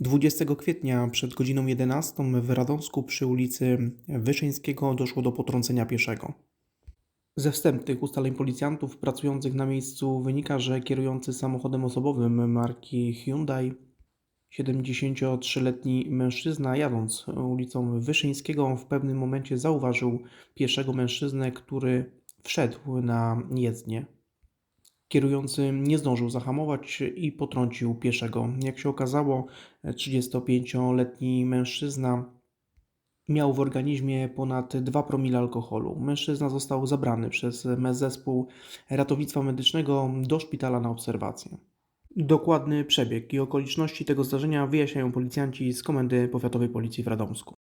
20 kwietnia przed godziną 11 w Radomsku przy ulicy Wyszyńskiego doszło do potrącenia pieszego. Ze wstępnych ustaleń policjantów pracujących na miejscu wynika, że kierujący samochodem osobowym marki Hyundai 73-letni mężczyzna jadąc ulicą Wyszyńskiego w pewnym momencie zauważył pieszego mężczyznę, który wszedł na jezdnię. Kierujący nie zdążył zahamować i potrącił pieszego. Jak się okazało, 35-letni mężczyzna miał w organizmie ponad 2 promile alkoholu. Mężczyzna został zabrany przez zespół ratownictwa medycznego do szpitala na obserwację. Dokładny przebieg i okoliczności tego zdarzenia wyjaśniają policjanci z Komendy Powiatowej Policji w Radomsku.